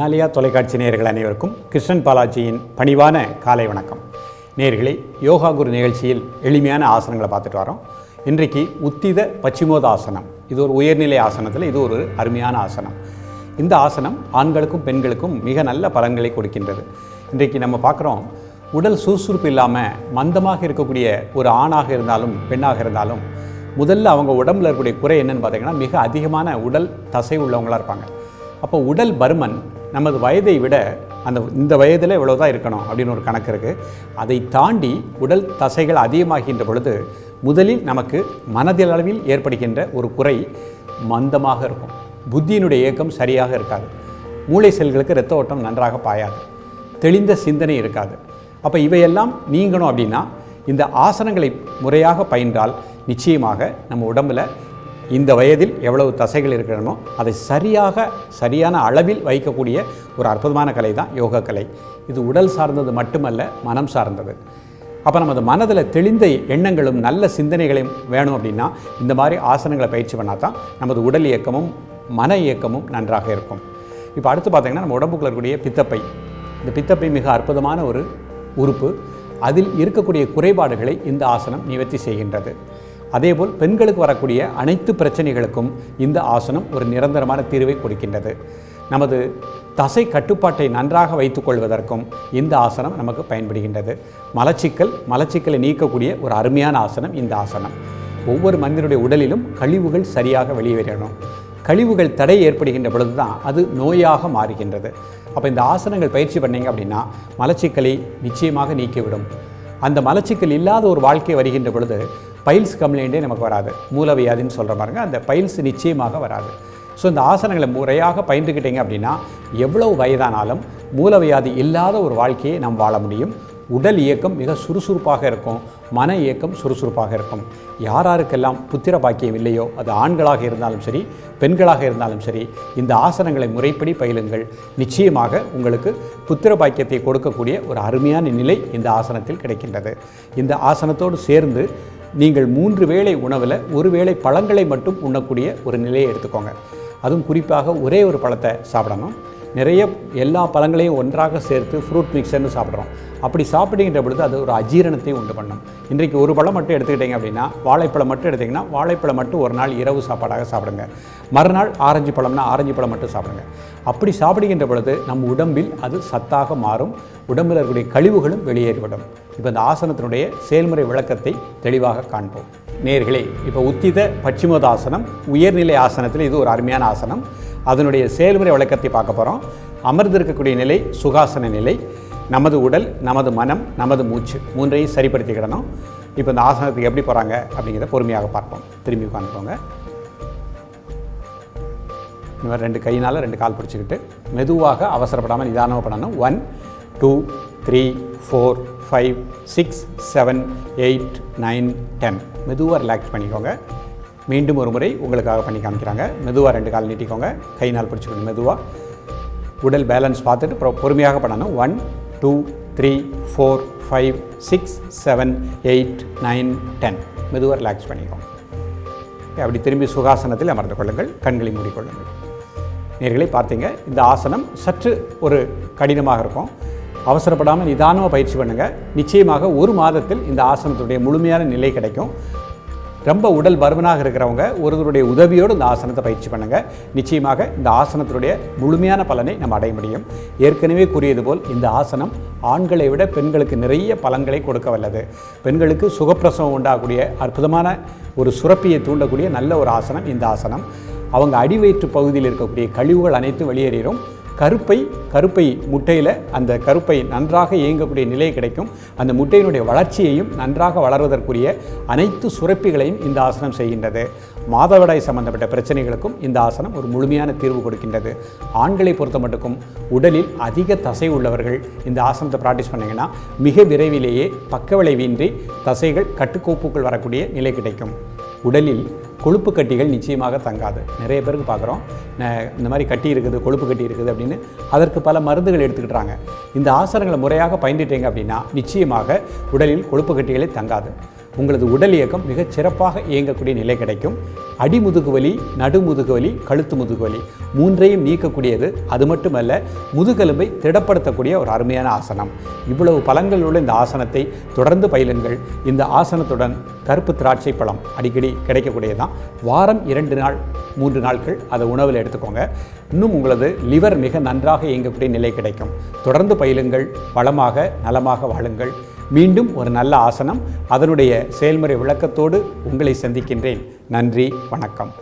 ஹிமாலயா தொலைக்காட்சி நேயர்கள் அனைவருக்கும் கிருஷ்ணன் பாலாஜியின் பணிவான காலை வணக்கம். நேயர்களே யோகா குரு நிகழ்ச்சியில் எளிமையான ஆசனங்களை பார்த்துட்டு வரோம். இன்றைக்கு உத்தித பச்சிமோதாசனம். இது ஒரு உயர்நிலை ஆசனத்தில் இது ஒரு அருமையான ஆசனம். இந்த ஆசனம் ஆண்களுக்கும் பெண்களுக்கும் மிக நல்ல பலன்களை கொடுக்கின்றது. இன்றைக்கு நம்ம பார்க்குறோம் உடல் சுறுசுறுப்பு இல்லாமல் மந்தமாக இருக்கக்கூடிய ஒரு ஆணாக இருந்தாலும் பெண்ணாக இருந்தாலும் முதல்ல அவங்க உடம்புல இருக்கக்கூடிய குறை என்னென்னு பார்த்தீங்கன்னா மிக அதிகமான உடல் தசை உள்ளவங்களா இருப்பாங்க. அப்போ உடல் பருமன் நமது வயதை விட அந்த இந்த வயதில் இவ்வளோ தான் இருக்கணும் அப்படின்னு ஒரு கணக்கு இருக்குது அதை தாண்டி உடல் தசைகள் அதிகமாகின்ற பொழுது முதலில் நமக்கு மனதளவில் ஏற்படுகின்ற ஒரு குறை மந்தமாக இருக்கும். புத்தியினுடைய இயக்கம் சரியாக இருக்காது. மூளை செல்களுக்கு இரத்த ஓட்டம் நன்றாக பாயாது. தெளிந்த சிந்தனை இருக்காது. அப்போ இவையெல்லாம் நீங்கணும் அப்படின்னா இந்த ஆசனங்களை முறையாக பயின்றால் நிச்சயமாக நம்ம உடம்பில் இந்த வயதில் எவ்வளவு தசைகள் இருக்கணுமோ அதை சரியாக சரியான அளவில் வைக்கக்கூடிய ஒரு அற்புதமான கலை தான் யோக கலை. இது உடல் சார்ந்தது மட்டுமல்ல மனம் சார்ந்தது. அப்போ நமது மனதில் தெளிந்த எண்ணங்களும் நல்ல சிந்தனைகளையும் வேணும் அப்படின்னா இந்த மாதிரி ஆசனங்களை பயிற்சி பண்ணால் தான் நமது உடல் இயக்கமும் மன இயக்கமும் நன்றாக இருக்கும். இப்போ அடுத்து பார்த்தீங்கன்னா நம்ம உடம்புக்குள்ள இருக்கக்கூடிய பித்தப்பை. இந்த பித்தப்பை மிக அற்புதமான ஒரு உறுப்பு. அதில் இருக்கக்கூடிய குறைபாடுகளை இந்த ஆசனம் நிவர்த்தி செய்கின்றது. அதேபோல் பெண்களுக்கு வரக்கூடிய அனைத்து பிரச்சனைகளுக்கும் இந்த ஆசனம் ஒரு நிரந்தரமான தீர்வை கொடுக்கின்றது. நமது தசை கட்டுப்பாட்டை நன்றாக வைத்துக்கொள்வதற்கும் இந்த ஆசனம் நமக்கு பயன்படுகின்றது. மலச்சிக்கல் மலச்சிக்கலை நீக்கக்கூடிய ஒரு அருமையான ஆசனம் இந்த ஆசனம். ஒவ்வொரு மனிதனுடைய உடலிலும் கழிவுகள் சரியாக வெளியேறணும். கழிவுகள் தடை ஏற்படுகின்ற பொழுது தான் அது நோயாக மாறுகின்றது. அப்போ இந்த ஆசனங்கள் பயிற்சி பண்ணீங்க அப்படின்னா மலச்சிக்கலை நிச்சயமாக நீக்கிவிடும். அந்த மலச்சிக்கல் இல்லாத ஒரு வாழ்க்கை வருகின்ற பொழுது பைல்ஸ் கம்ப்ளைண்ட்டே நமக்கு வராது. மூலவியாதின்னு சொல்கிற பாருங்க அந்த பைல்ஸ் நிச்சயமாக வராது. ஸோ இந்த ஆசனங்களை முறையாக பயின்றுக்கிட்டீங்க அப்படின்னா எவ்வளவு வயதானாலும் மூலவியாதி இல்லாத ஒரு வாழ்க்கையை நாம் வாழ முடியும். உடல் இயக்கம் மிக சுறுசுறுப்பாக இருக்கும் மன இயக்கம் சுறுசுறுப்பாக இருக்கும். யாராருக்கெல்லாம் புத்திர பாக்கியம் இல்லையோ அது ஆண்களாக இருந்தாலும் சரி பெண்களாக இருந்தாலும் சரி இந்த ஆசனங்களை முறைப்படி பயிலுங்கள். நிச்சயமாக உங்களுக்கு புத்திர பாக்கியத்தை கொடுக்கக்கூடிய ஒரு அருமையான நிலை இந்த ஆசனத்தில் கிடைக்கின்றது. இந்த ஆசனத்தோடு சேர்ந்து நீங்கள் மூன்று வேளை உணவில் ஒரு வேளை பழங்களை மட்டும் உண்ணக்கூடிய ஒரு நிலையை எடுத்துக்கோங்க. அதுவும் குறிப்பாக ஒரே ஒரு பழத்தை சாப்பிடணும். நிறைய எல்லா பழங்களையும் ஒன்றாக சேர்த்து ஃப்ரூட் மிக்சர்னு சாப்பிட்றோம். அப்படி சாப்பிடுகின்ற பொழுது அது ஒரு அஜீரணத்தையும் உண்டு பண்ணும். இன்றைக்கு ஒரு பழம் மட்டும் எடுத்துக்கிட்டீங்க அப்படின்னா வாழைப்பழம் மட்டும் எடுத்திங்கன்னா வாழைப்பழம் மட்டும் ஒரு நாள் இரவு சாப்பாடாக சாப்பிடுங்க. மறுநாள் ஆரஞ்சு பழம்னா ஆரஞ்சு பழம் மட்டும் சாப்பிடுங்க. அப்படி சாப்பிடுகின்ற பொழுது நம் உடம்பில் அது சத்தாக மாறும். உடம்பில் இருக்கக்கூடிய கழிவுகளும் வெளியேறிவிடும். இப்போ இந்த ஆசனத்தினுடைய செயல்முறை விளக்கத்தை தெளிவாக காண்போம். நேர்களே இப்போ உத்தித பச்சிமோதாசனம் உயர்நிலை ஆசனத்தில் இது ஒரு அருமையான ஆசனம். அதனுடைய செயல்முறை விளக்கத்தை பார்க்க போகிறோம் அமர்ந்திருக்கக்கூடிய நிலை சுகாசன நிலை நமது உடல் நமது மனம் நமது மூச்சு மூன்றையும் சரிப்படுத்திக்கிடணும் இப்போ இந்த ஆசனத்துக்கு எப்படி போகிறாங்க அப்படிங்கிறத பொறுமையாக பார்ப்போம். திரும்பி உட்காந்துக்கோங்க. இந்த மாதிரி ரெண்டு கையினால் ரெண்டு கால் பிடிச்சிக்கிட்டு மெதுவாக அவசரப்படாமல் நிதானமாக பண்ணணும். One two three four five six seven eight nine ten மெதுவாக ரிலாக்ஸ் பண்ணிக்கோங்க. மீண்டும் ஒரு முறை உங்களுக்காக பண்ணி காமிக்கிறாங்க. மெதுவாக ரெண்டு கால் நீட்டிக்கோங்க. கை நாள் பிடிச்சிக்கணும் மெதுவாக உடல் பேலன்ஸ் பார்த்துட்டு பொறுமையாக பண்ணணும். One two three four five six seven eight nine ten மெதுவாக ரிலாக்ஸ் பண்ணிக்கோங்க அப்படி திரும்பி சுகாசனத்தில் அமர்ந்து கொள்ளுங்கள். கண்களை மூடிக்கொள்ளுங்கள். நேர்களை பார்த்தீங்க? இந்த ஆசனம் சற்று ஒரு கடினமாக இருக்கும். அவசரப்படாமல் நிதானமாக பயிற்சி பண்ணுங்கள் நிச்சயமாக ஒரு மாதத்தில் இந்த ஆசனத்துடைய முழுமையான நிலை கிடைக்கும். ரொம்ப உடல் பருமனாக இருக்கிறவங்க ஒருவருடைய உதவியோடு இந்த ஆசனத்தை பயிற்சி பண்ணுங்கள் நிச்சயமாக இந்த ஆசனத்தினுடைய முழுமையான பலனை நம்ம அடைய முடியும். ஏற்கனவே கூறியது போல் இந்த ஆசனம் ஆண்களை விட பெண்களுக்கு நிறைய பலன்களை கொடுக்க வல்லது. பெண்களுக்கு சுகப்பிரசவம் உண்டாகக்கூடிய அற்புதமான ஒரு சுரப்பியை தூண்டக்கூடிய நல்ல ஒரு ஆசனம் இந்த ஆசனம். அவங்க அடிவயிற்று பகுதியில் இருக்கக்கூடிய கழிவுகள் அனைத்தும் வெளியேறிடும். கருப்பை கருப்பை முட்டையில் அந்த கருப்பை நன்றாக இயங்கக்கூடிய நிலை கிடைக்கும். அந்த முட்டையினுடைய வளர்ச்சியையும் நன்றாக வளர்வதற்குரிய அனைத்து சுரப்பிகளையும் இந்த ஆசனம் செய்கின்றது. மாதவிடாய் சம்பந்தப்பட்ட பிரச்சனைகளுக்கும் இந்த ஆசனம் ஒரு முழுமையான தீர்வு கொடுக்கின்றது. ஆண்களை பொறுத்த மட்டுக்கும் உடலில் அதிக தசை உள்ளவர்கள் இந்த ஆசனத்தை ப்ராக்டிஸ் பண்ணிங்கன்னா மிக விரைவிலேயே பக்கவிளைவின்றி தசைகள் கட்டுக்கோப்புக்குள் வரக்கூடிய நிலை கிடைக்கும். உடலில் கொழுப்பு கட்டிகள் நிச்சயமாக தங்காது. நிறைய பேருக்கு பார்க்குறோம். இந்த மாதிரி கட்டி இருக்குது கொழுப்பு கட்டி இருக்குது அப்படின்னு. அதற்கு பல மருந்துகள் எடுத்துக்கிட்டாங்க இந்த ஆசனங்களை முறையாக பயந்துட்டீங்க அப்படின்னா நிச்சயமாக உடலில் கொழுப்பு கட்டிகளை தங்காது. உங்களது உடல் இயக்கம் மிகச் சிறப்பாக இயங்கக்கூடிய நிலை கிடைக்கும். அடிமுதுகு வலி நடுமுதுகு வலி கழுத்து முதுகு வலி மூன்றையும் நீக்கக்கூடியது. அது மட்டுமல்ல முதுகெலும்பை திடப்படுத்தக்கூடிய ஒரு அருமையான ஆசனம். இவ்வளவு பலன்கள் உள்ள இந்த ஆசனத்தை தொடர்ந்து பயிலுங்கள். இந்த ஆசனத்துடன் கருப்பு திராட்சை பழம் அடிக்கடி கிடைக்கக்கூடியதான் வாரம் இரண்டு நாள் மூன்று நாட்கள் அதை உணவில் எடுத்துக்கோங்க. இன்னும் உங்களது லிவர் மிக நன்றாக இயங்கக்கூடிய நிலை கிடைக்கும். தொடர்ந்து பயிலுங்கள். வளமாக நலமாக வாழுங்கள். மீண்டும் ஒரு நல்ல ஆசனம். அதனுடைய செயல்முறை விளக்கத்தோடு உங்களை சந்திக்கின்றேன். நன்றி வணக்கம்.